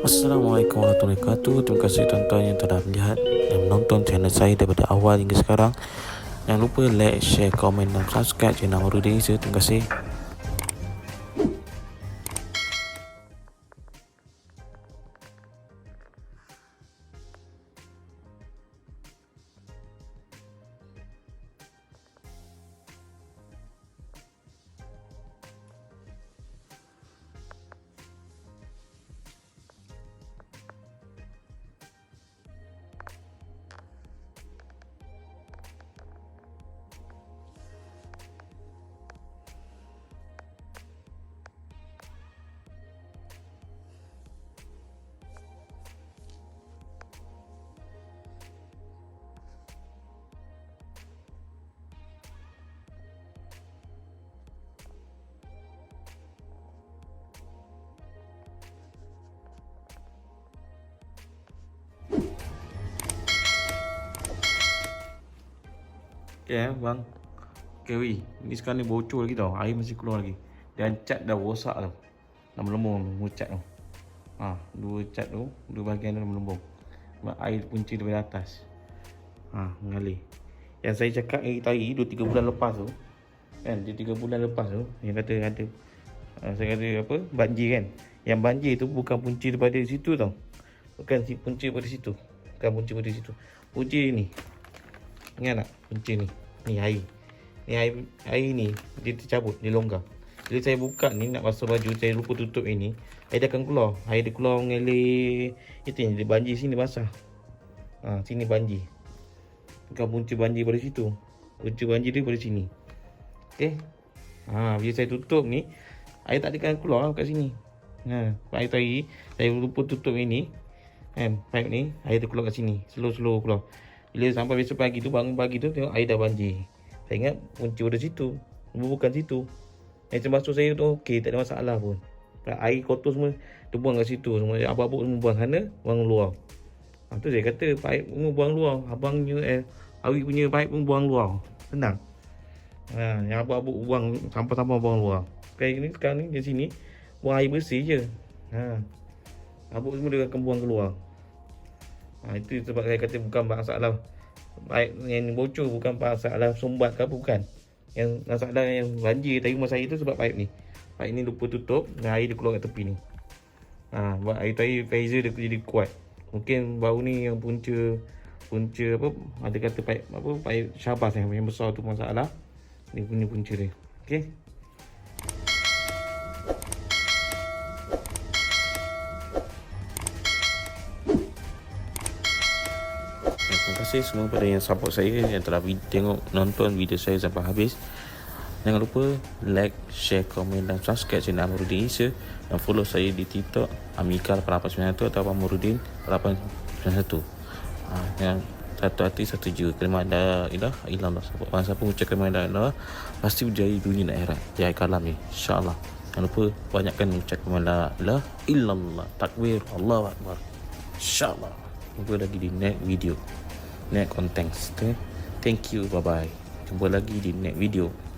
Assalamualaikum warahmatullahi wabarakatuh. Terima kasih tuan-tuan yang telah melihat Dan menonton channel saya daripada awal hingga sekarang. Jangan lupa like, share, komen dan subscribe channel Amarudin Terima kasih Okay eh, bang. Kewi Ni sekarang ni bocor lagi tau. Air masih keluar lagi. Dan cat dah rosak tau. Dah melembung cat tu. Ha, Dua cat tu Dua bahagian dah melembung. Sebab air punci daripada atas. Ha, Mengalir. Yang saya cakap hari tadi Dua tiga bulan lepas tu Kan? Dua tiga bulan lepas tu Yang kata ada ha, Saya kata apa? Banjir kan? Yang banjir tu bukan punci daripada situ tau. Bukan si punci daripada situ. Bukan punci daripada situ. Punci ni Ingat tak punci ni? Ni air. Ni air, air ni Dia tercabut Dia longgar. Bila saya buka ni Nak basuh baju Saya lupa tutup ini Air dia akan keluar. Air dia keluar mengalir. Itu yang dia banjir sini basah. Ha, Sini banjir. Bukan punca banjir pada situ. Punca banjir dia pada sini. Okay ha, Bila saya tutup ni Air tak akan keluar kat sini. Ha, Air tadi Saya lupa tutup ini Kan Pipe ni Air dia keluar kat sini. Slow-slow keluar bila sampai besok pagi tu bangun pagi tu tengok air dah banjir. Saya ingat punca pada situ. Bukan situ. Yang termasuk saya tu okey, tak ada masalah pun. Air kotor semua tu buang kat situ semua. Apa-apa semua buang sana, buang luar. Ha, tu saya kata pipe semua buang luar. Abang punya eh, Awi punya pipe pun buang luar. Senang. Ha, yang apa-apa buang sampah-sampah buang luar. Kayak ni sekarang ni di sini buang air bersih je. Ha. Abuk semua dia akan buang keluar. Ha, itu sebab saya kata bukan masalah baik yang bocor bukan masalah sumbat ke apa bukan. Yang masalah yang banjir tadi rumah saya tu sebab pipe ni. Pipe ni lupa tutup dan air dia keluar kat tepi ni. Ha, buat air tadi pressure dia jadi kuat. Mungkin baru ni yang punca punca apa ada kata pipe apa pipe syabas yang, yang besar tu masalah. Ni punya punca dia. Okey. Kasih semua pada yang support saya yang telah tengok nonton video saya sampai habis. Jangan lupa like, share, komen dan subscribe channel Amarudin Asia dan follow saya di TikTok Amikal 891 atau Amarudin 891. Ha, yang satu hati satu jiwa. Kelima la ilah illallah sebab bangsa pun ucap kelima ilah pasti berjaya dunia dan akhirat. Jaya kalam ni insyaallah. Jangan lupa banyakkan ucap kelima la ilah illallah takbir Allahu akbar. Insyaallah. Jumpa lagi di next video next content okay? thank you bye bye jumpa lagi di next video